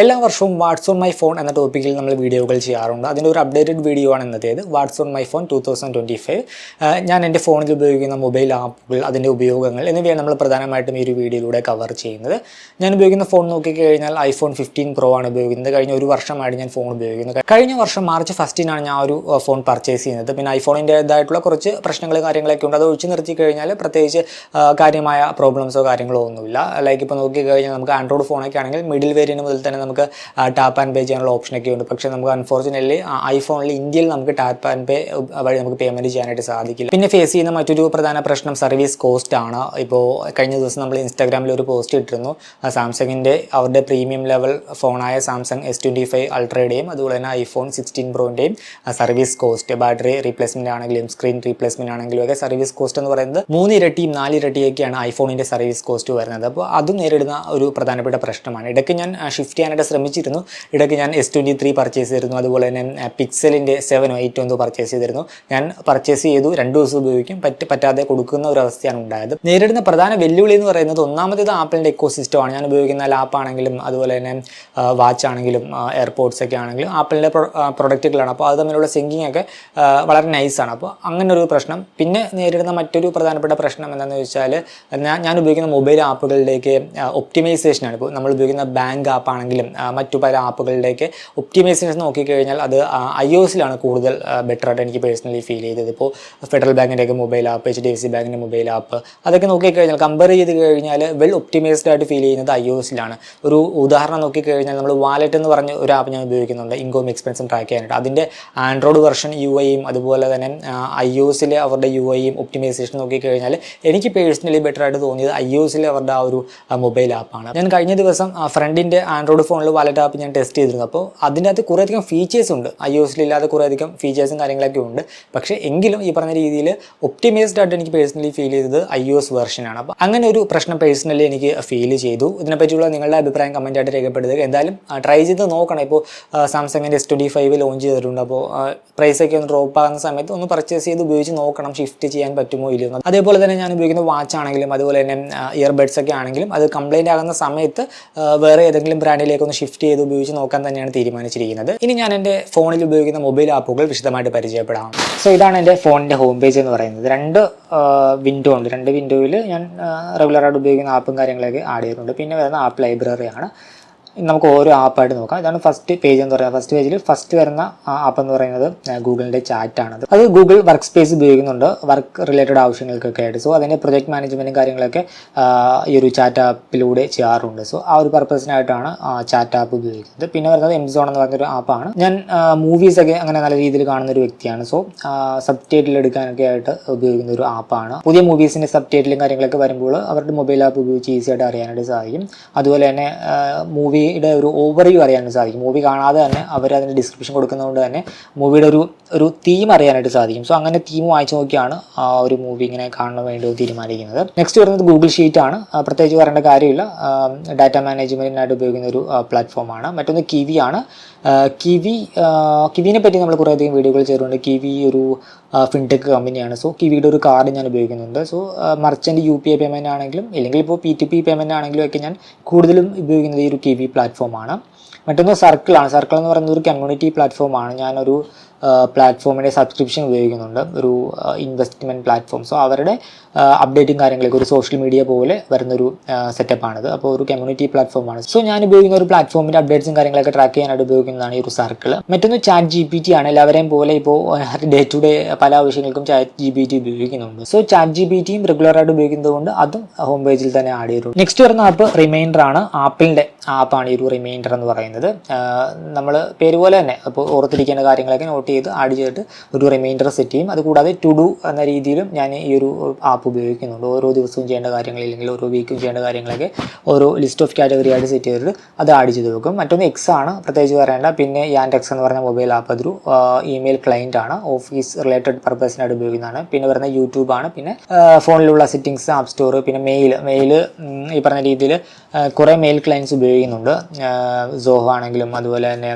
എല്ലാ വർഷവും വാട്സ് on my phone എന്ന ടോപ്പിക്കിൽ നമ്മൾ വീഡിയോകൾ ചെയ്യാറുണ്ട്. അതിന്റെ ഒരു അപ്ഡേറ്റഡ് വീഡിയോ ആണ് ഇന്നത്തേത് what's on my phone two thousand twenty five ഞാൻ എന്റെ ഫോണിൽ ഉപയോഗിക്കുന്ന മൊബൈൽ ആപ്പുകൾ അതിന്റെ ഉപയോഗങ്ങൾ എന്നിവയാണ് നമ്മൾ പ്രധാനമായിട്ടും ഈ ഒരു വീഡിയോയിലൂടെ കവർ ചെയ്യുന്നത്. ഞാൻ ഉപയോഗിക്കുന്ന ഫോൺ നോക്കിക്കഴിഞ്ഞാൽ ഐഫോൺ ഫിഫ്റ്റീൻ പ്രോ ആണ് ഉപയോഗിക്കുന്നത്. കഴിഞ്ഞ ഒരു വർഷമായിട്ട് ഞാൻ ഫോൺ ഉപയോഗിക്കുന്നത് കഴിഞ്ഞ വർഷം മാർച്ച് ഫസ്റ്റിനാണ് ഞാൻ ഒരു ഫോൺ പർച്ചേസ് ചെയ്യുന്നത്. പിന്നെ ഐഫോണിന്റേതായിട്ടുള്ള കുറച്ച് പ്രശ്നങ്ങൾ കാര്യങ്ങളൊക്കെ ഉണ്ട്. അത് ഒഴിച്ചു നിർത്തി കഴിഞ്ഞാൽ പ്രത്യേകിച്ച് കാര്യമായ പ്രോബ്ലംസോ കാര്യങ്ങളോ ഒന്നുമില്ല. ലൈക്ക് ഇപ്പോൾ നോക്കിക്കഴിഞ്ഞാൽ നമുക്ക് ആൻഡ്രോയിഡ് ഫോണൊക്കെ ആണെങ്കിൽ മിഡിൽ വേരിയന്റ് മുതൽ തന്നെ നമുക്ക് ടാപ്പ് ആൻഡ് പേ ചെയ്യാനുള്ള ഓപ്ഷനൊക്കെ ഉണ്ട്. പക്ഷേ നമുക്ക് അൺഫോർച്ചുനേറ്റ്ലി ഐഫോണിൽ ഇന്ത്യയിൽ നമുക്ക് ടാപ്പ് ആൻഡ് പേ വഴി നമുക്ക് പേയ്മെന്റ് ചെയ്യാനായിട്ട് സാധിക്കില്ല. പിന്നെ ഫേസ് ചെയ്യുന്ന മറ്റൊരു പ്രധാന പ്രശ്നം സർവീസ് കോസ്റ്റ് ആണ്. ഇപ്പോൾ കഴിഞ്ഞ ദിവസം നമ്മൾ ഇൻസ്റ്റാഗ്രാമിൽ ഒരു പോസ്റ്റ് ഇട്ടിരുന്നു. സാംസങ്ങിന്റെ അവരുടെ പ്രീമിയം ലെവൽ ഫോണായ സാംസങ് എസ് ട്വന്റി ഫൈവ് അൾട്രയുടെയും അതുപോലെ തന്നെ ഐഫോൺ സിക്സ്റ്റീൻ പ്രോന്റെയും സർവീസ് കോസ്റ്റ് ബാറ്ററി റീപ്ലേസ്മെന്റ് ആണെങ്കിലും സ്ക്രീൻ റീപ്ലേസ്മെന്റ് ആണെങ്കിലും ഒക്കെ സർവീസ് കോസ്റ്റ് എന്ന് പറയുന്നത് മൂന്ന് ഇരട്ടിയും നാല് ഇരട്ടിയൊക്കെയാണ് ഐഫോണിന്റെ സർവീസ് കോസ്റ്റ് വരുന്നത്. അപ്പോൾ അത് നേരിടുന്ന ഒരു പ്രധാനപ്പെട്ട പ്രശ്നമാണ്. ഇടയ്ക്ക് ഞാൻ ഷിഫ്റ്റ് ചെയ്യാനായിട്ട് ശ്രമിച്ചിരുന്നു. ഇടയ്ക്ക് ഞാൻ എസ് ട്വന്റി ത്രീ പർച്ചേസ് ചെയ്തിരുന്നു. അതുപോലെ തന്നെ പിക്സലിന്റെ സെവനോ എയ്റ്റോ എന്തോ പർച്ചേസ് ചെയ്തിരുന്നു. ഞാൻ പർച്ചേസ് ചെയ്തു. രണ്ട് ദിവസം ഉപയോഗിക്കും. പറ്റ പറ്റാതെ കൊടുക്കുന്ന ഒരു അവസ്ഥയാണ് ഉണ്ടായത്. നേരിടുന്ന പ്രധാന വെല്ലുവിളി എന്ന് പറയുന്നത് ഒന്നാമത്തേത് ആപ്പിളിന്റെ എക്കോ സിസ്റ്റമാണ് ഞാൻ ഉപയോഗിക്കുന്ന ലാപ്പ് ആണെങ്കിലും അതുപോലെ തന്നെ വാച്ച് ആണെങ്കിലും എയർപോർട്സ് ഒക്കെ ആണെങ്കിലും ആപ്പിളിന്റെ പ്രൊഡക്റ്റുകളാണ് അപ്പോൾ അത് തമ്മിലുള്ള സിങ്കിങ് ഒക്കെ വളരെ നൈസാണ് അപ്പോൾ അങ്ങനെ ഒരു പ്രശ്നം. പിന്നെ നേരിടുന്ന മറ്റൊരു പ്രധാനപ്പെട്ട പ്രശ്നം എന്താണെന്ന് വെച്ചാൽ ഞാൻ ഉപയോഗിക്കുന്ന മൊബൈൽ ആപ്പുകളിലേക്ക് ഒപ്റ്റിമൈസേഷനാണ് ഇപ്പോൾ നമ്മൾ ഉപയോഗിക്കുന്ന ബാങ്ക് ആപ്പ് ആണെങ്കിലും മറ്റു പല ആപ്പുകളിലേക്ക് ഒപ്റ്റിമൈസേഷൻ നോക്കിക്കഴിഞ്ഞാൽ അത് ഐ ഒ എസിലാണ് കൂടുതൽ ബെറ്റർ ആയിട്ട് എനിക്ക് പേഴ്സണലി ഫീൽ ചെയ്തത്. ഇപ്പോൾ federal ബാങ്കിന്റെയൊക്കെ mobile app H D F C ബാങ്കിന്റെ മൊബൈൽ ആപ്പ് അതൊക്കെ നോക്കിക്കഴിഞ്ഞാൽ കമ്പയർ ചെയ്ത് കഴിഞ്ഞാൽ വെൽ ഒപ്റ്റിമൈസ്ഡ് ആയിട്ട് ഫീൽ ചെയ്യുന്നത് ഐ ഒ എസിലാണ്. ഒരു ഉദാഹരണം നോക്കിക്കഴിഞ്ഞാൽ നമ്മൾ വാലറ്റ് എന്ന് പറഞ്ഞ ഒരു ആപ്പ് ഞാൻ ഉപയോഗിക്കുന്നുണ്ട് ഇൻകോം എക്സ്പെൻസും ട്രാക്ക് ചെയ്യാനായിട്ട്. അതിന്റെ ആൻഡ്രോയിഡ് വെർഷൻ യു ഐയും അതുപോലെ തന്നെ ഐ ഒ എസിൽ അവരുടെ യു ഐയും ഒപ്റ്റിമൈസേഷൻ നോക്കിക്കഴിഞ്ഞാൽ എനിക്ക് പേഴ്സണലി ബെറ്റർ ആയിട്ട് തോന്നിയത് ഐ ഒ എസിൽ അവരുടെ ആ ഒരു മൊബൈൽ ആപ്പാണ് ഞാൻ കഴിഞ്ഞ ദിവസം ഫ്രണ്ടിന്റെ ആൻഡ്രോയിഡ് ഫോണിൽ വാലറ്റ് ആപ്പ് ഞാൻ ടെസ്റ്റ് ചെയ്തിരുന്നു. അപ്പോൾ അതിന്റെ അകത്ത് കുറേയധികം ഫീച്ചേഴ്സ് ഉണ്ട്. ഐ ഒ എസിലില്ലാതെ കുറേയധികം ഫീച്ചേഴ്സും കാര്യങ്ങളൊക്കെ ഉണ്ട്. പക്ഷേ എങ്കിലും ഈ പറഞ്ഞ രീതിയിൽ ഒപ്റ്റിമൈസ്ഡ് ആയിട്ട് എനിക്ക് പേഴ്സണലി ഫീൽ ചെയ്തത് ഐ ഒ എസ് വെർഷനാണ് അപ്പോൾ അങ്ങനെ ഒരു പ്രശ്നം പേഴ്സണലി എനിക്ക് ഫീൽ ചെയ്തു. ഇതിനെപ്പറ്റിയുള്ള നിങ്ങളുടെ അഭിപ്രായം കമന്റ് ആയിട്ട് രേഖപ്പെടുത്തുക. എന്തായാലും ട്രൈ ചെയ്ത് നോക്കണം. ഇപ്പോൾ സാംസങ്ങിന്റെ എസ് ട്വന്റി ഫൈവ് ലോഞ്ച് ചെയ്തിട്ടുണ്ട്. അപ്പോൾ പ്രൈസ് ഒക്കെ ഒന്ന് ഡ്രോപ്പ് ആകുന്ന സമയത്ത് ഒന്ന് പർച്ചേസ് ചെയ്ത് ഉപയോഗിച്ച് നോക്കണം. ഷിഫ്റ്റ് ചെയ്യാൻ പറ്റുമോ ഇല്ലയോ അതേപോലെ തന്നെ ഞാൻ ഉപയോഗിക്കുന്ന വാച്ച് ആണെങ്കിലും അതുപോലെ തന്നെ ഇയർബഡ്സ് ഒക്കെ ആണെങ്കിലും അത് കംപ്ലൈന്റ് ആകുന്ന സമയത്ത് വേറെ ഏതെങ്കിലും ബ്രാൻഡിലേക്ക് ഒന്ന് ഷിഫ്റ്റ് ചെയ്ത് ഉപയോഗിച്ച് നോക്കാൻ തന്നെയാണ് തീരുമാനിച്ചിരിക്കുന്നത്. ഇനി ഞാൻ എന്റെ ഫോണിൽ ഉപയോഗിക്കുന്ന മൊബൈൽ ആപ്പുകൾ വിശദമായിട്ട് പരിചയപ്പെടാം. സോ ഇതാണ് എന്റെ ഫോണിന്റെ ഹോം പേജ് എന്ന് പറയുന്നത്. രണ്ട് വിൻഡോ ഉണ്ട്. രണ്ട് വിൻഡോയിൽ ഞാൻ റെഗുലറായിട്ട് ഉപയോഗിക്കുന്ന ആപ്പും കാര്യങ്ങളൊക്കെ ആഡ് ചെയ്തിട്ടുണ്ട് പിന്നെ വരുന്ന ആപ്പ് ലൈബ്രറിയാണ് നമുക്ക് ഓരോ ആപ്പായിട്ട് നോക്കാം. ഇതാണ് ഫസ്റ്റ് പേജ് എന്ന് പറയുന്നത്. ഫസ്റ്റ് പേജിൽ ഫസ്റ്റ് വരുന്ന ആപ്പ് എന്ന് പറയുന്നത് ഗൂഗിളിന്റെ ചാറ്റാണ് അത് ഗൂഗിൾ വർക്ക് സ്പേസ് ഉപയോഗിക്കുന്നുണ്ട്. വർക്ക് റിലേറ്റഡ് ആവശ്യങ്ങൾക്കൊക്കെ ആയിട്ട്. സോ അതിന്റെ പ്രൊജക്ട് മാനേജ്മെന്റും കാര്യങ്ങളൊക്കെ ഈ ഒരു ചാറ്റ് ആപ്പിലൂടെ ചെയ്യാറുണ്ട്. സോ ആ ഒരു പർപ്പസിനായിട്ടാണ് ചാറ്റ് ആപ്പ് ഉപയോഗിക്കുന്നത്. പിന്നെ വരുന്നത് എംസോൺ എന്ന് പറഞ്ഞൊരു ആപ്പാണ് ഞാൻ മൂവീസ് ഒക്കെ അങ്ങനെ നല്ല രീതിയിൽ കാണുന്ന ഒരു വ്യക്തിയാണ്. സോ സബ് ടൈറ്റിൽ എടുക്കാനൊക്കെ ആയിട്ട് ഉപയോഗിക്കുന്ന ഒരു ആപ്പാണ് പുതിയ മൂവീസിന്റെ സബ് ടൈറ്റിലും കാര്യങ്ങളൊക്കെ വരുമ്പോൾ അവരുടെ മൊബൈൽ ആപ്പ് ഉപയോഗിച്ച് ഈസി ആയിട്ട് അറിയാനായിട്ട് സാധിക്കും. അതുപോലെ തന്നെ മൂവിയുടെ ഒരു ഓവർവ്യൂ അറിയാനും സാധിക്കും. മൂവി കാണാതെ തന്നെ അവർ അതിന്റെ ഡിസ്ക്രിപ്ഷൻ കൊടുക്കുന്നതുകൊണ്ട് തന്നെ മൂവിയുടെ ഒരു ഒരു തീം അറിയാനായിട്ട് സാധിക്കും. സോ അങ്ങനെ തീം വായിച്ചു നോക്കിയാണ് ആ ഒരു മൂവി ഇങ്ങനെ കാണാൻ വേണ്ടി തീരുമാനിക്കുന്നത്. നെക്സ്റ്റ് വരുന്നത് ഗൂഗിൾ ഷീറ്റ് ആണ്. പ്രത്യേകിച്ച് പറയേണ്ട കാര്യമില്ല. ഡാറ്റ മാനേജ്മെന്റിനായിട്ട് ഉപയോഗിക്കുന്ന ഒരു പ്ലാറ്റ്ഫോമാണ് മറ്റൊന്ന് കിവി ആണ്. കിവി കിവിനെ പറ്റി നമ്മൾ കുറേയധികം വീഡിയോകൾ ചെയ്തിട്ടുണ്ട്. കിവി ഒരു ഫിൻടെക് കമ്പനിയാണ് സോ കിവിയുടെ ഒരു കാർഡ് ഞാൻ ഉപയോഗിക്കുന്നുണ്ട്. So merchant U P I payment ആണെങ്കിലും ഇല്ലെങ്കിൽ ഇപ്പോൾ പി ടി പി പേയ്മെന്റ് ആണെങ്കിലും ഒക്കെ ഞാൻ കൂടുതലും ഉപയോഗിക്കുന്നത് ഈ ഒരു കിവി പ്ലാറ്റ്ഫോമാണ് മറ്റൊന്ന് സർക്കിളാണ് സർക്കിൾ എന്ന് പറയുന്നത് ഒരു കമ്മ്യൂണിറ്റി പ്ലാറ്റ്ഫോമാണ് ഞാനൊരു പ്ലാറ്റ്ഫോമിന്റെ സബ്സ്ക്രിപ്ഷൻ ഉപയോഗിക്കുന്നുണ്ട്. ഒരു ഇൻവെസ്റ്റ്മെന്റ് പ്ലാറ്റ്ഫോം സോ അവരുടെ അപ്ഡേറ്റും കാര്യങ്ങളൊക്കെ ഒരു സോഷ്യൽ മീഡിയ പോലെ വരുന്നൊരു സെറ്റപ്പാണിത് അപ്പോൾ ഒരു കമ്മ്യൂണിറ്റി പ്ലാറ്റ്ഫോമാണ് സോ ഞാൻ ഉപയോഗിക്കുന്ന ഒരു പ്ലാറ്റ്ഫോമിന്റെ അപ്ഡേറ്റ്സും കാര്യങ്ങളൊക്കെ ട്രാക്ക് ചെയ്യാനായിട്ട് ഉപയോഗിക്കുന്നതാണ് ഈ ഒരു സർക്കിൾ മറ്റൊന്ന് ചാറ്റ് ജി പി ടി ആണ്. എല്ലാവരെയും പോലെ ഇപ്പോൾ ഡേ ടു ഡേ പല ആവശ്യങ്ങൾക്കും ചാറ്റ് ജി പി ടി ഉപയോഗിക്കുന്നുണ്ട്. സോ ചാറ്റ് ജി പി ടിയും റെഗുലറായിട്ട് ഉപയോഗിക്കുന്നത് കൊണ്ട് അതും ഹോം പേജിൽ തന്നെ ആഡ് ചെയ്തിട്ടുണ്ട്. നെക്സ്റ്റ് വരുന്ന ആപ്പ് റിമൈൻഡർ ആണ്. ആപ്പിളിന്റെ ആപ്പാണ് ഈ ഒരു റിമൈൻഡർ എന്ന് പറയുന്നത്. നമ്മൾ പേര് പോലെ തന്നെ അപ്പോൾ ഓർത്തിരിക്കേണ്ട കാര്യങ്ങളൊക്കെ നോട്ട് ചെയ്ത് ആഡ് ചെയ്തിട്ട് ഒരു റിമൈൻഡർ സെറ്റ് ചെയ്യും. അതുകൂടാതെ ടു ഡു എന്ന രീതിയിലും ഞാൻ ഈ ഒരു ആപ്പ് ഉപയോഗിക്കുന്നുണ്ട്. ഓരോ ദിവസവും ചെയ്യേണ്ട കാര്യങ്ങൾ ഇല്ലെങ്കിൽ ഓരോ വീക്കും ചെയ്യേണ്ട കാര്യങ്ങളൊക്കെ ഓരോ ലിസ്റ്റ് ഓഫ് കാറ്റഗറി ആയിട്ട് സെറ്റ് ചെയ്തിട്ട് അത് ആഡ് ചെയ്ത് വെക്കും. മറ്റൊന്ന് എക്സ് ആണ്. പ്രത്യേകിച്ച് പറയേണ്ട. പിന്നെ യാൻഡെക്സ് എന്ന് പറഞ്ഞ മൊബൈൽ ആപ്പ് അതൊരു ഇമെയിൽ ക്ലയന്റ് ആണ്. ഓഫീസ് റിലേറ്റഡ് പർപ്പസിനായിട്ട് ഉപയോഗിക്കുന്നതാണ്. പിന്നെ വരുന്ന യൂട്യൂബ് ആണ്. പിന്നെ ഫോണിലുള്ള സെറ്റിങ്സ് ആപ്പ് സ്റ്റോർ പിന്നെ മെയിൽ മെയിൽ ഈ പറഞ്ഞ രീതിയിൽ കുറേ മെയിൽ ക്ലയൻസ് ഉപയോഗിക്കുന്നുണ്ട്. സോഹോ ആണെങ്കിലും അതുപോലെ തന്നെ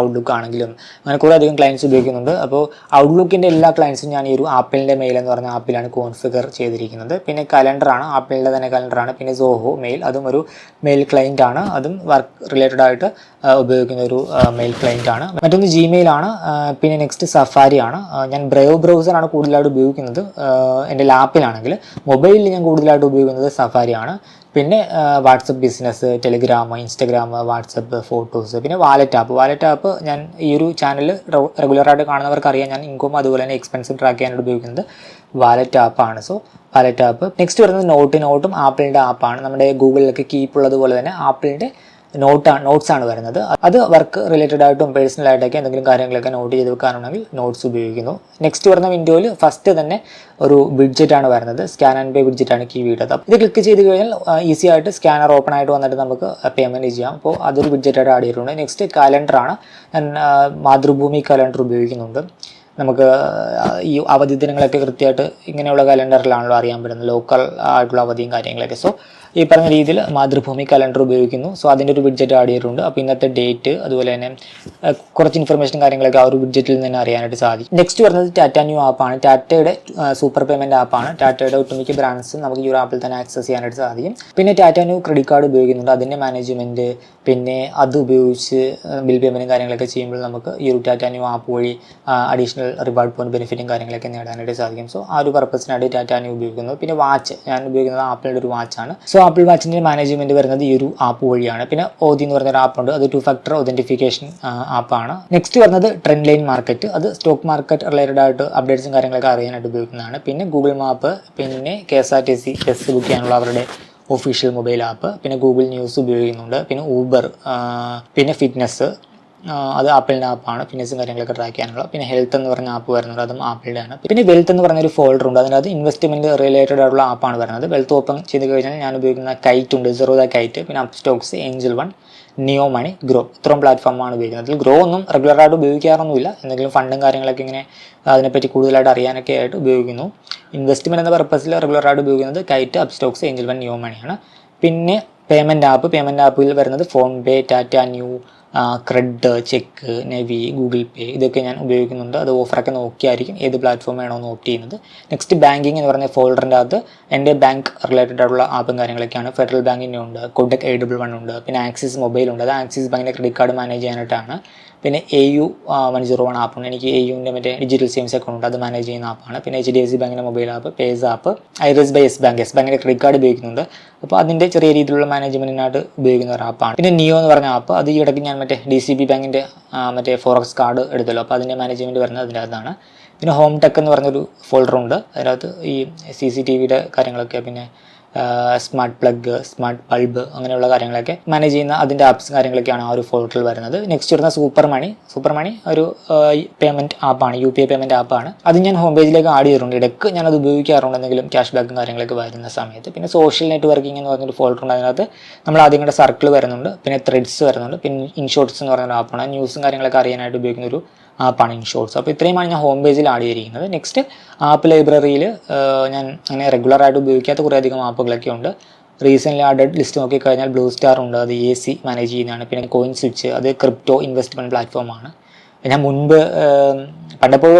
ഔട്ട്ലുക്ക് ആണെങ്കിലും അങ്ങനെ കുറേ അധികം ക്ലയൻസ് ഉപയോഗിക്കുന്നുണ്ട്. അപ്പോൾ ഔട്ട്ലുക്കിന്റെ എല്ലാ ക്ലയൻസും ഞാൻ ഈ ഒരു ആപ്പിളിന്റെ മെയിൽ എന്ന് പറഞ്ഞ ആപ്പിലാണ് കോൺഫിഗർ ചെയ്തിരിക്കുന്നത്. പിന്നെ കലണ്ടറാണ് ആപ്പിളിന്റെ തന്നെ കലണ്ടറാണ് പിന്നെ സോഹോ മെയിൽ അതും ഒരു മെയിൽ ക്ലയന്റ് ആണ്. അതും വർക്ക് റിലേറ്റഡ് ആയിട്ട് ഉപയോഗിക്കുന്ന ഒരു മെയിൽ ക്ലയന്റ് ആണ്. മറ്റൊന്ന് ജിമെയിൽ ആണ്. പിന്നെ നെക്സ്റ്റ് സഫാരി ആണ്. ഞാൻ ബ്രേവ് ബ്രൗസറാണ് കൂടുതലായിട്ട് ഉപയോഗിക്കുന്നത്. എന്റെ ലാപ്പിലാണെങ്കിൽ മൊബൈലിൽ ഞാൻ കൂടുതലായിട്ട് ഉപയോഗിക്കുന്നത് സഫാരി ആണ്. പിന്നെ WhatsApp business Telegram Instagram WhatsApp photos പിന്നെ വാലറ്റ് ആപ്പ് വാലറ്റ് ആപ്പ് ഞാൻ ഈ ഒരു ചാനൽ റെഗുലറായിട്ട് കാണുന്നവർക്ക് അറിയാം ഞാൻ ഇൻകം അതുപോലെ തന്നെ എക്സ്പെൻസ് ട്രാക്ക് ചെയ്യാനായിട്ട് ഉപയോഗിക്കുന്നത് വാലറ്റ് ആപ്പാണ് സോ വാലറ്റ് ആപ്പ് നെക്സ്റ്റ് വരുന്നത് നോട്ട് നോട്ടും ആപ്പിളിന്റെ ആപ്പാണ് നമ്മുടെ ഗൂഗിളിലൊക്കെ കീപ്പ് ഉള്ളതുപോലെ തന്നെ ആപ്പിളിന്റെ നോട്ടാണ് നോട്ട്സ് ആണ് വരുന്നത്. അത് വർക്ക് റിലേറ്റഡ് ആയിട്ടും പേഴ്സണൽ ആയിട്ടൊക്കെ എന്തെങ്കിലും കാര്യങ്ങളൊക്കെ നോട്ട് ചെയ്ത് വെക്കാനാണെങ്കിൽ നോട്ട്സ് ഉപയോഗിക്കുന്നു. നെക്സ്റ്റ് വരുന്ന വിൻഡോയിൽ ഫസ്റ്റ് തന്നെ ഒരു ബിഡ്ജറ്റ് ആണ് വരുന്നത്. സ്കാൻ ആൻഡ് പേ ബിഡ്ജറ്റ് ആണ് കീ വീടത് ഇത് ക്ലിക്ക് ചെയ്ത് കഴിഞ്ഞാൽ ഈസി ആയിട്ട് സ്കാനർ ഓപ്പൺ ആയിട്ട് വന്നിട്ട് നമുക്ക് പേയ്മെന്റ് ചെയ്യാം. അപ്പോൾ അതൊരു ബിഡ്ജറ്റ് ആയിട്ട് ആഡ് ചെയ്തിട്ടുണ്ട്. നെക്സ്റ്റ് കലണ്ടറാണ് ഞാൻ മാതൃഭൂമി കലണ്ടർ ഉപയോഗിക്കുന്നുണ്ട്. നമുക്ക് ഈ അവധി ദിനങ്ങളൊക്കെ കൃത്യമായിട്ട് ഇങ്ങനെയുള്ള കലണ്ടറിലാണല്ലോ അറിയാൻ പറ്റുന്നത്. ലോക്കൽ ആയിട്ടുള്ള അവധിയും കാര്യങ്ങളൊക്കെ. സോ ഈ പറഞ്ഞ രീതിയിൽ മാതൃഭൂമി കലണ്ടർ ഉപയോഗിക്കുന്നു. സോ അതിന്റെ ഒരു ബിഡ്ജറ്റ് ആഡ് ചെയ്തിട്ടുണ്ട്. അപ്പോൾ ഇന്നത്തെ ഡേറ്റ് അതുപോലെ തന്നെ കുറച്ച് ഇൻഫർമേഷൻ കാര്യങ്ങളൊക്കെ ആ ഒരു ബിഡ്ജറ്റിൽ നിന്ന് തന്നെ അറിയാനായിട്ട് സാധിക്കും. നെക്സ്റ്റ് വരുന്നത് ടാറ്റ ന്യൂ ആപ്പാണ് ടാറ്റയുടെ സൂപ്പർ പേയ്മെന്റ് ആപ്പാണ് ടാറ്റയുടെ ഒട്ടുമിക്ക ബ്രാൻഡ്സ് നമുക്ക് ഈ ഒരു ആപ്പിൽ തന്നെ ആക്സസ് ചെയ്യാനായിട്ട് സാധിക്കും. പിന്നെ ടാറ്റ ന്യൂ ക്രെഡിറ്റ് കാർഡ് ഉപയോഗിക്കുന്നുണ്ട്. അതിന്റെ മാനേജ്മെന്റ് പിന്നെ അത് ഉപയോഗിച്ച് ബിൽ പേയ്മെന്റും കാര്യങ്ങളൊക്കെ ചെയ്യുമ്പോൾ നമുക്ക് ഈ ഒരു ടാറ്റ ന്യൂ ആപ്പ് വഴി അഡീഷണൽ റിവാർഡ് പോയിന്റ് ബെനിഫിറ്റും കാര്യങ്ങളൊക്കെ നേടാനായിട്ട് സാധിക്കും. സോ ആ ഒരു പർപ്പസിനായിട്ട് ടാറ്റ ന്യൂ ഉപയോഗിക്കുന്നു. പിന്നെ വാച്ച് ഞാൻ ഉപയോഗിക്കുന്നത് ആപ്പിളിന്റെ ഒരു വാച്ചാണ് സോ ആപ്പിൾ വാച്ചിന്റെ മാനേജ്മെന്റ് വരുന്നത് ഈ ഒരു ആപ്പ് വഴിയാണ്. പിന്നെ ഓതി എന്ന് പറയുന്ന ഒരു ആപ്പുണ്ട് അത് ടു ഫാക്ടർ ഒതന്റിഫിക്കേഷൻ ആപ്പാണ് നെക്സ്റ്റ് വരുന്നത് ട്രെൻഡ് ലൈൻ മാർക്കറ്റ് അത് സ്റ്റോക്ക് മാർക്കറ്റ് റിലേറ്റഡ് ആയിട്ട് അപ്ഡേറ്റ്സും കാര്യങ്ങളൊക്കെ അറിയാനായിട്ട് ഉപയോഗിക്കുന്നതാണ്. പിന്നെ ഗൂഗിൾ മാപ്പ് പിന്നെ K S R T C bus book ചെയ്യാനുള്ള അവരുടെ ഒഫീഷ്യൽ മൊബൈൽ ആപ്പ് പിന്നെ ഗൂഗിൾ ന്യൂസ് ഉപയോഗിക്കുന്നുണ്ട്. പിന്നെ ഊബർ പിന്നെ ഫിറ്റ്നസ് അത് ആപ്പിളിന്റെ ആപ്പാണ്. ഫിറ്റ്നസും കാര്യങ്ങളൊക്കെ ട്രാക്ക് ചെയ്യാനുള്ള. പിന്നെ ഹെൽത്ത് എന്ന് പറഞ്ഞ ആപ്പ് വരുന്നത് അതും ആപ്പിളിന്റെ ആണ്. പിന്നെ വെൽത്ത് എന്ന് പറഞ്ഞ ഒരു ഫോൾഡർ ഉണ്ട്. അതിനകത്ത് ഇൻവെസ്റ്റ്മെന്റ് റിലേറ്റഡ് ആയിട്ടുള്ള ആപ്പാണ് വരുന്നത്. വെൽത്ത് ഓപ്പൺ ചെയ്ത് കഴിഞ്ഞാൽ ഞാൻ ഉപയോഗിക്കുന്ന കൈറ്റ് ഉണ്ട്. സെറോദ കൈറ്റ് പിന്നെ Upstox Angel One neo money Groww ഇത്രയും പ്ലാറ്റ്ഫോമാണ് ഉപയോഗിക്കുന്നത്. അതിൽ ഗ്രോ ഒന്നും റെഗുലറായിട്ട് ഉപയോഗിക്കാറൊന്നുമില്ല. എന്തെങ്കിലും ഫണ്ടും കാര്യങ്ങളൊക്കെ ഇങ്ങനെ അതിനെപ്പറ്റി കൂടുതലായിട്ട് അറിയാനൊക്കെ ആയിട്ട് ഉപയോഗിക്കുന്നു. ഇൻവെസ്റ്റ്മെന്റ് എന്ന പർപ്പസിൽ റെഗുലറായിട്ട് ഉപയോഗിക്കുന്നത് Kite Upstox Angel One neo മണിയാണ് പിന്നെ പേയ്മെന്റ് ആപ്പ് പേയ്മെന്റ് ആപ്പിൽ വരുന്നത് PhonePe Tata Neu CRED Cheq Navi Google Pay ഇതൊക്കെ ഞാൻ ഉപയോഗിക്കുന്നുണ്ട്. അത് ഓഫറൊക്കെ നോക്കിയായിരിക്കും ഏത് പ്ലാറ്റ്ഫോം വേണമെന്ന് ഓപ്റ്റ് ചെയ്യുന്നത്. നെക്സ്റ്റ് ബാങ്കിങ് എന്ന് പറഞ്ഞ ഫോൾഡറിന്റെ അകത്ത് എന്റെ ബാങ്ക് റിലേറ്റഡ് ആയിട്ടുള്ള ആപ്പും കാര്യങ്ങളൊക്കെയാണ്. ഫെഡറൽ ബാങ്കിന്റെ ഉണ്ട് കൊഡക് എ ഡബിൾ വൺ ഉണ്ട് പിന്നെ ആക്സിസ് മൊബൈൽ ഉണ്ട്. അത് ആക്സിസ് ബാങ്കിന്റെ ക്രെഡിറ്റ് കാർഡ് മാനേജ് ചെയ്യാനായിട്ടാണ്. പിന്നെ A U one zero one ആപ്പുണ്ട് എനിക്ക് എ യുവിന്റെ മറ്റേ ഡിജിറ്റൽ സേവിങ്സ് അക്കൗണ്ട് അത് മാനേജ് ചെയ്യുന്ന ആപ്പാണ് പിന്നെ എച്ച് ഡി എഫ് സി ബാങ്കിന്റെ mobile app PayZapp Iris by Yes Bank Yes ബാങ്കിന്റെ ക്രെഡിറ്റ് കാർഡ് ഉപയോഗിക്കുന്നുണ്ട്. അപ്പോൾ അതിന്റെ ചെറിയ രീതിയിലുള്ള മാനേജ്മെന്റിനായിട്ട് ഉപയോഗിക്കുന്ന ഒരു ആപ്പാണ് പിന്നെ നിയോ എന്ന് പറഞ്ഞ ആപ്പ് അത് ഈ ഇടയ്ക്ക് ഞാൻ മറ്റേ ഡി സി ബി ബാങ്കിന്റെ മറ്റേ ഫോറക്സ് കാർഡ് എടുത്തല്ലോ. അപ്പോൾ അതിന്റെ മാനേജ്മെന്റ് വരുന്നത് അതിന്റെ അകത്താണ്. പിന്നെ ഹോം ടെക് എന്ന് പറഞ്ഞൊരു ഫോൾഡറുണ്ട് അതിനകത്ത് ഈ സി സി ടി വിയുടെ കാര്യങ്ങളൊക്കെ പിന്നെ സ്മാർട്ട് പ്ലഗ് സ്മാർട്ട് ബൾബ് അങ്ങനെയുള്ള കാര്യങ്ങളൊക്കെ മാനേജ് ചെയ്യുന്ന അതിന്റെ ആപ്സ് കാര്യങ്ങളൊക്കെയാണ് ആ ഒരു ഫോൾഡറിൽ വരുന്നത്. നെക്സ്റ്റ് വരുന്ന സൂപ്പർ മണി സൂപ്പർ മണി ഒരു പേയ്മെന്റ് ആപ്പാണ് യു പി ഐ പേയ്മെന്റ് ആപ്പാണ് അത് ഞാൻ ഹോം പേജിലേക്ക് ആഡ് ചെയ്തിട്ടുണ്ട്. ഇടയ്ക്ക് ഞാനത് ഉപയോഗിക്കാറുണ്ട് എന്തെങ്കിലും ക്യാഷ് ബാക്കും കാര്യങ്ങളൊക്കെ വരുന്ന സമയത്ത്. പിന്നെ സോഷ്യൽ നെറ്റ്വർക്കിംഗ് എന്ന് പറഞ്ഞൊരു ഫോൾഡർ ഉണ്ട്. അതിനകത്ത് നമ്മൾ ആദ്യം കണ്ട സർക്കിൾ വരുന്നുണ്ട്. പിന്നെ ത്രെഡ്സ് വരുന്നുണ്ട്. പിന്നെ ഇൻഷോർട്സ് എന്ന് പറയുന്ന ആപ്പാണ് ന്യൂസും കാര്യങ്ങളൊക്കെ അറിയാനായിട്ട് ഉപയോഗിക്കുന്ന ഒരു ആപ്പാണ് ഇൻഷോർട്സ് അപ്പോൾ ഇത്രയുമാണ് ഞാൻ ഹോം പേജിൽ ആഡ് ചെയ്തിരിക്കുന്നത്. നെക്സ്റ്റ് ആപ്പ് ലൈബ്രറിയിൽ ഞാൻ അങ്ങനെ റെഗുലറായിട്ട് ഉപയോഗിക്കാത്ത കുറേ അധികം ആപ്പുകളൊക്കെ ഉണ്ട് റീസെന്റ്ലി ആഡഡ് ലിസ്റ്റ് നോക്കിക്കഴിഞ്ഞാൽ ബ്ലൂ സ്റ്റാർ ഉണ്ട് അത് എ സി മാനേജ് ചെയ്യുന്നതാണ്. പിന്നെ കോയിൻ സ്വിച്ച് അത് ക്രിപ്റ്റോ ഇൻവെസ്റ്റ്മെന്റ് പ്ലാറ്റ്ഫോമാണ് ഞാൻ മുൻപ് പണ്ടപ്പോൾ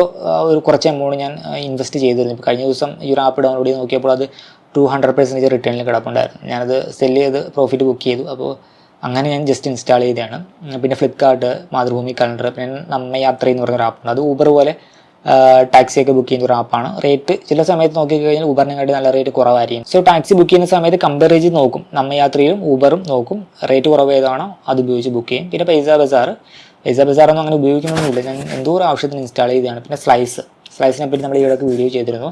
ഒരു കുറച്ച് എമൗണ്ട് ഞാൻ ഇൻവെസ്റ്റ് ചെയ്തിരുന്നു. ഇപ്പോൾ കഴിഞ്ഞ ദിവസം ഈ ഒരു ആപ്പ് ഡൗൺലോഡ് ചെയ്ത് നോക്കിയപ്പോൾ അത് ടു ഹൺഡ്രഡ് പെർസെന്റേജ് റിട്ടേണിൽ കിടപ്പുണ്ടായിരുന്നു. ഞാനത് സെല്ല് ചെയ്ത് പ്രോഫിറ്റ് ബുക്ക് ചെയ്തു. അപ്പോൾ അങ്ങനെ ഞാൻ ജസ്റ്റ് ഇൻസ്റ്റാൾ ചെയ്തതാണ്. പിന്നെ ഫ്ലിപ്കാർട്ട് മാതൃഭൂമി കലണ്ടർ പിന്നെ നമ്മ യാത്ര എന്ന് പറഞ്ഞൊരു ആപ്പുണ്ട് അത് ഊബർ പോലെ ടാക്സിയൊക്കെ ബുക്ക് ചെയ്യുന്ന ഒരു ആപ്പാണ് റേറ്റ് ചില സമയത്ത് നോക്കി കഴിഞ്ഞാൽ ഊബറിനെക്കാട്ടി നല്ല റേറ്റ് കുറവായിരിക്കും. സോ ടാക്സി ബുക്ക് ചെയ്യുന്ന സമയത്ത് കമ്പയർ ചെയ്ത് നോക്കും. നമ്മ യാത്രയിലും ഊബറും നോക്കും. റേറ്റ് കുറവ് ഏതാണോ അത് ഉപയോഗിച്ച് ബുക്ക് ചെയ്യും. പിന്നെ പൈസ ബസാർ പൈസ ബസാറൊന്നും അങ്ങനെ ഉപയോഗിക്കുന്നൊന്നുമില്ല. ഞാൻ എന്തോ ഒരു ആവശ്യത്തിന് ഇൻസ്റ്റാൾ ചെയ്തതാണ്. പിന്നെ സ്ലൈസ് സ്ലൈസിനെ പറ്റി നമ്മൾ ഈയിടയ്ക്ക് വീഡിയോ ചെയ്തിരുന്നു.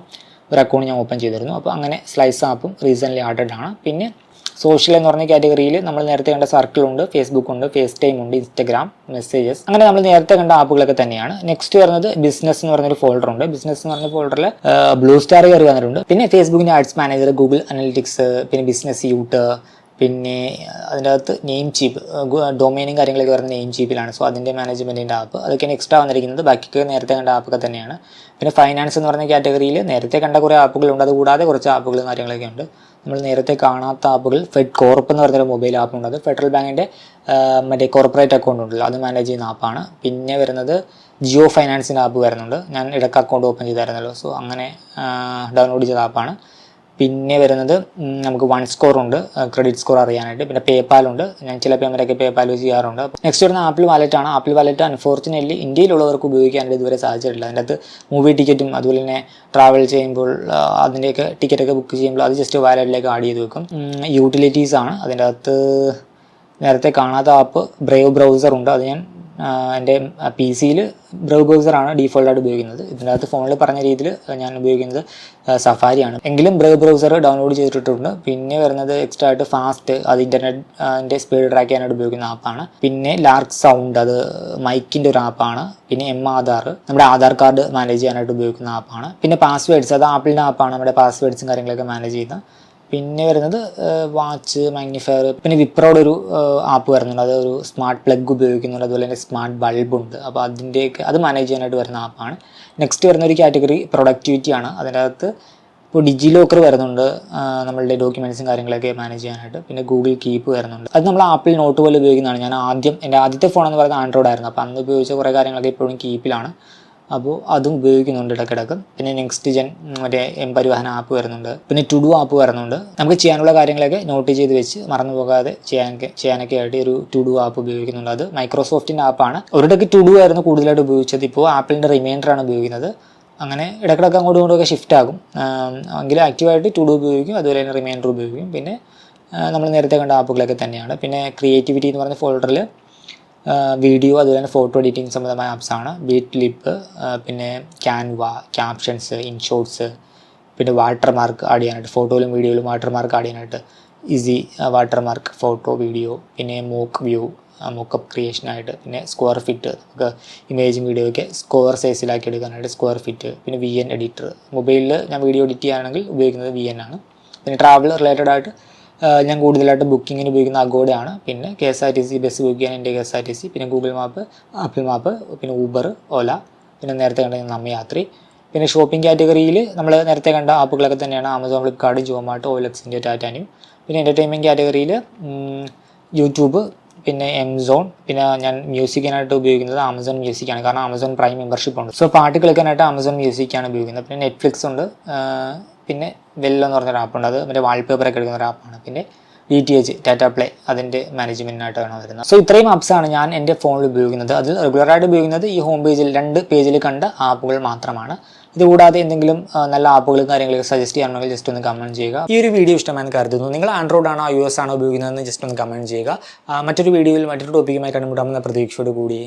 ഒരു അക്കൗണ്ട് ഞാൻ ഓപ്പൺ ചെയ്തിരുന്നു. അപ്പോൾ അങ്ങനെ സ്ലൈസ് ആപ്പും റീസൻലി ആഡഡ് ആണ്. പിന്നെ സോഷ്യൽ എന്ന് പറഞ്ഞ കാറ്റഗറിയിൽ നമ്മൾ നേരത്തെ കണ്ട സർക്കിൾ ഉണ്ട് ഫേസ്ബുക്ക് ഉണ്ട് ഫേസ് ടൈം ഉണ്ട് ഇൻസ്റ്റഗ്രാം മെസ്സേജസ് അങ്ങനെ നമ്മൾ നേരത്തെ കണ്ട ആപ്പുകളൊക്കെ തന്നെയാണ്. നെക്സ്റ്റ് വരുന്നത് ബിസിനസ് എന്ന് പറഞ്ഞൊരു ഫോൾഡർ ഉണ്ട്. ബിസിനസ് എന്ന് പറഞ്ഞ ഫോൾഡറിൽ ബ്ലൂ സ്റ്റാർ കയറി വന്നിട്ടുണ്ട്. പിന്നെ ഫേസ്ബുക്കിന്റെ ആഡ്സ് മാനേജർ ഗൂഗിൾ അനലിറ്റിക്സ് പിന്നെ ബിസിനസ് യൂട്ട് പിന്നെ അതിന്റെ അകത്ത് നെയിം ചീപ്പ് ഡൊമൈനും കാര്യങ്ങളൊക്കെ വരുന്ന നെയിം ചീപ്പിലാണ് സോ അതിന്റെ മാനേജ്മെന്റിന്റെ ആപ്പ് അതൊക്കെയാണ് എക്സ്ട്രാ വന്നിരിക്കുന്നത്. ബാക്കിയൊക്കെ നേരത്തെ കണ്ട ആപ്പൊക്കെ തന്നെയാണ്. പിന്നെ ഫൈനാൻസ് എന്ന് പറഞ്ഞ കാറ്റഗറിയിൽ നേരത്തെ കണ്ട കുറേ ആപ്പുകളുണ്ട് അതുകൂടാതെ കുറച്ച് ആപ്പുകളും കാര്യങ്ങളൊക്കെ ഉണ്ട്. നമ്മൾ നേരത്തെ കാണാത്ത ആപ്പുകൾ ഫെഡ് കോർപ്പ് എന്ന് പറഞ്ഞൊരു മൊബൈൽ ആപ്പുണ്ട് അത് ഫെഡറൽ ബാങ്കിന്റെ മറ്റേ കോർപ്പറേറ്റ് അക്കൗണ്ട് ഉണ്ടല്ലോ. അത് മാനേജ് ചെയ്യുന്ന ആപ്പാണ് പിന്നെ വരുന്നത് ജിയോ ഫൈനാൻസിന്റെ ആപ്പ് വരുന്നുണ്ട്. ഞാൻ ഇടയ്ക്ക് അക്കൗണ്ട് ഓപ്പൺ ചെയ്തായിരുന്നല്ലോ. സോ അങ്ങനെ ഡൗൺലോഡ് ചെയ്ത ആപ്പാണ് പിന്നെ വരുന്നത് നമുക്ക് വൺ സ്കോർ ഉണ്ട് ക്രെഡിറ്റ് സ്കോർ അറിയാനായിട്ട്. പിന്നെ പേപ്പാൽ ഉണ്ട്. ഞാൻ ചില പേയ്മെന്റൊക്കെ പേപ്പാൽ ചെയ്യാറുണ്ട്. നെക്സ്റ്റ് വരുന്ന ആപ്പിൾ വാലറ്റ് ആണ്. ആപ്പിൾ വാലറ്റ് അൺഫോർച്ചുനേറ്റ്ലി ഇന്ത്യയിലുള്ളവർക്ക് ഉപയോഗിക്കാനായിട്ട് ഇതുവരെ സാധിച്ചിട്ടില്ല. അതിനകത്ത് മൂവി ടിക്കറ്റും അതുപോലെ തന്നെ ട്രാവൽ ചെയ്യുമ്പോൾ അതിന്റെയൊക്കെ ടിക്കറ്റൊക്കെ ബുക്ക് ചെയ്യുമ്പോൾ അത് ജസ്റ്റ് വാലറ്റിലേക്ക് ആഡ് ചെയ്ത് വെക്കും. യൂട്ടിലിറ്റീസ് ആണ്. അതിന്റെ അകത്ത് നേരത്തെ കാണാത്ത ആപ്പ് ബ്രേവ് ബ്രൗസർ ഉണ്ട്. അത് ഞാൻ എന്റെ പി സിയിൽ ബ്രൗ ബ്രൗസറാണ് ഡീഫോൾട്ടായിട്ട് ഉപയോഗിക്കുന്നത്. ഇതിന്റെ അകത്ത് ഫോണിൽ പറഞ്ഞ രീതിയിൽ ഞാൻ ഉപയോഗിക്കുന്നത് സഫാരിയാണ്. എങ്കിലും ബ്രൗ ബ്രൗസർ ഡൗൺലോഡ് ചെയ്തിട്ടുണ്ട് പിന്നെ വരുന്നത് എക്സ്ട്രാ ആയിട്ട് ഫാസ്റ്റ് അത് ഇന്റർനെറ്റ് സ്പീഡ് ട്രാക്ക് ചെയ്യാനായിട്ട് ഉപയോഗിക്കുന്ന ആപ്പാണ്. പിന്നെ ലാർക്ക് സൗണ്ട് അത് മൈക്കിന്റെ ഒരു ആപ്പാണ്. പിന്നെ എം ആധാർ നമ്മുടെ ആധാർ കാർഡ് മാനേജ് ചെയ്യാനായിട്ട് ഉപയോഗിക്കുന്ന ആപ്പാണ്. പിന്നെ പാസ്വേഡ്സ് അത് ആപ്പിളിന്റെ ആപ്പാണ്. നമ്മുടെ പാസ്വേഡ്സും കാര്യങ്ങളൊക്കെ മാനേജ് ചെയ്യുന്ന പിന്നെ വരുന്നത് വാച്ച് മാഗ്നിഫയർ പിന്നെ വിപ്രോയുടെ ഒരു ആപ്പ് വരുന്നുണ്ട്. അതൊരു സ്മാർട്ട് പ്ലഗ് ഉപയോഗിക്കുന്നുണ്ട്. അതുപോലെ തന്നെ സ്മാർട്ട് ബൾബ് ഉണ്ട്. അപ്പോൾ അതിന്റെയൊക്കെ അത് മാനേജ് ചെയ്യാനായിട്ട് വരുന്ന ആപ്പാണ് നെക്സ്റ്റ് വരുന്ന ഒരു കാറ്റഗറി പ്രൊഡക്ടിവിറ്റി ആണ്. അതിന്റെ അകത്ത് ഇപ്പോൾ ഡിജി ലോക്കർ വരുന്നുണ്ട് നമ്മളുടെ ഡോക്യുമെന്റ്സും കാര്യങ്ങളൊക്കെ മാനേജ് ചെയ്യാനായിട്ട്. പിന്നെ ഗൂഗിൾ കീപ്പ് വരുന്നുണ്ട്. അത് നമ്മൾ ആപ്പിൾ നോട്ട് പോലെ ഉപയോഗിക്കുന്നതാണ്. ഞാൻ ആദ്യം എന്റെ ആദ്യത്തെ ഫോൺ എന്ന് പറയുന്നത് ആൻഡ്രോയിഡ് ആയിരുന്നു. അപ്പോൾ അന്ന് ഉപയോഗിച്ച കുറേ കാര്യങ്ങളൊക്കെ ഇപ്പോഴും കീപ്പിലാണ് അപ്പോൾ അതും ഉപയോഗിക്കുന്നുണ്ട് ഇടക്കിടക്ക് പിന്നെ നെക്സ്റ്റ് ജെൻ മറ്റേ എം പരിവാഹന ആപ്പ് വരുന്നുണ്ട്. പിന്നെ ടുഡു ആപ്പ് വരുന്നുണ്ട്. നമുക്ക് ചെയ്യാനുള്ള കാര്യങ്ങളൊക്കെ നോട്ട് ചെയ്ത് വെച്ച് മറന്നു പോകാതെ ചെയ്യാനൊക്കെ ചെയ്യാനൊക്കെ ആയിട്ട് ഒരു ടുഡു ആപ്പ് ഉപയോഗിക്കുന്നുണ്ട്. അത് മൈക്രോസോഫ്റ്റിന്റെ ആപ്പാണ് ഒരിടയ്ക്ക് ടുഡു ആയിരുന്നു കൂടുതലായിട്ട് ഉപയോഗിച്ചത്. ഇപ്പോൾ ആപ്പിളിന്റെ റിമൈൻഡർ ആണ് ഉപയോഗിക്കുന്നത്. അങ്ങനെ ഇടക്കിടക്ക് അങ്ങോട്ടും ഇങ്ങോട്ടും ഷിഫ്റ്റ് ആകും. എങ്കിലും ആക്റ്റീവായിട്ട് ടുഡു ഉപയോഗിക്കും. അതുപോലെ തന്നെ റിമൈൻഡർ ഉപയോഗിക്കും. പിന്നെ നമ്മൾ നേരത്തെ കണ്ട ആപ്പുകളൊക്കെ തന്നെയാണ്. പിന്നെ ക്രിയേറ്റിവിറ്റി എന്ന് പറഞ്ഞ ഫോൾഡറിൽ വീഡിയോ അതുപോലെ തന്നെ ഫോട്ടോ എഡിറ്റിംഗ് സംബന്ധമായ ആപ്സാണ് ബീറ്റ് ലിപ്പ് പിന്നെ ക്യാൻവ ക്യാപ്ഷൻസ് ഇൻഷോട്ട്സ് പിന്നെ വാട്ടർ മാർക്ക് ആഡ് ചെയ്യാനായിട്ട് ഫോട്ടോയിലും വീഡിയോയിലും വാട്ടർ മാർക്ക് ആഡ് ചെയ്യാനായിട്ട് easy water mark photo video പിന്നെ മൂക്ക് വ്യൂ മോക്കപ്പ് ക്രിയേഷനായിട്ട് പിന്നെ സ്ക്വയർ ഫിറ്റ് നമുക്ക് ഇമേജും വീഡിയോ ഒക്കെ സ്ക്വയർ സൈസിലാക്കി എടുക്കാനായിട്ട് സ്ക്വയർ ഫിറ്റ് പിന്നെ വി എൻ എഡിറ്റർ മൊബൈലിൽ ഞാൻ വീഡിയോ എഡിറ്റ് ചെയ്യാനാണെങ്കിൽ ഉപയോഗിക്കുന്നത് വി എൻ ആണ്. പിന്നെ ട്രാവൽ റിലേറ്റഡ് ആയിട്ട് ഞാൻ കൂടുതലായിട്ട് ബുക്കിങ്ങിന് ഉപയോഗിക്കുന്ന അഗോഡയാണ്. പിന്നെ K S R T C bus book ചെയ്യാൻ എന്റെ K S R T C പിന്നെ ഗൂഗിൾ മാപ്പ് ആപ്പിൾ മാപ്പ് പിന്നെ ഊബർ ഓല പിന്നെ നേരത്തെ കണ്ട നമ്മ യാത്രി. പിന്നെ ഷോപ്പിംഗ് കാറ്റഗറിയിൽ നമ്മൾ നേരത്തെ കണ്ട ആപ്പുകളൊക്കെ തന്നെയാണ് ആമസോൺ ഫ്ലിപ്കാർട്ട് ജോമാട്ടോ ഓലക്സിന്റെ ടാറ്റാനും. പിന്നെ എന്റർടൈൻമെന്റ് കാറ്റഗറിയിൽ യൂട്യൂബ് പിന്നെ എംസോൺ പിന്നെ ഞാൻ മ്യൂസിക്കിനായിട്ട് ഉപയോഗിക്കുന്നത് ആമസോൺ മ്യൂസിക്കാണ് കാരണം ആമസോൺ പ്രൈം മെമ്പർഷിപ്പ് ഉണ്ട്. സോ പാട്ട് കേൾക്കാനായിട്ട് ആമസോൺ മ്യൂസിക്കാണ് ഉപയോഗിക്കുന്നത്. പിന്നെ നെറ്റ്ഫ്ലിക്സ് ഉണ്ട്. പിന്നെ വെല്ലോ എന്ന് പറഞ്ഞൊരു ആപ്പുണ്ട് അത് മറ്റേ വാൾപേപ്പറൊക്കെ എടുക്കുന്ന ഒരു ആപ്പാണ് പിന്നെ D T H Tata Play അതിന്റെ മാനേജ്മെന്റിനായിട്ടാണ് വരുന്നത്. സോ ഇത്രയും ആപ്സാണ് ഞാൻ എന്റെ ഫോണിൽ ഉപയോഗിക്കുന്നത്. അതിൽ റെഗുലറായിട്ട് ഉപയോഗിക്കുന്നത് ഈ ഹോം പേജിൽ രണ്ട് പേജിൽ കണ്ട ആപ്പുകൾ മാത്രമാണ്. ഇതുകൂടാതെ എന്തെങ്കിലും നല്ല ആപ്പുകളും കാര്യങ്ങളൊക്കെ സജസ്റ്റ് ചെയ്യണമെങ്കിൽ ജസ്റ്റ് ഒന്ന് കമന്റ് ചെയ്യുക. ഈ ഒരു വീഡിയോ ഇഷ്ടമായെന്ന് കരുതുന്നു. നിങ്ങൾ ആൻഡ്രോയിഡ് ആണോ യു എസ് ആണോ ഉപയോഗിക്കുന്നതെന്ന് ജസ്റ്റ് ഒന്ന് കമന്റ് ചെയ്യുക. മറ്റൊരു വീഡിയോയിൽ മറ്റൊരു ടോപ്പിക്കുമായി കണ്ടുമുട്ടാമെന്ന പ്രതീക്ഷയോട് കൂടി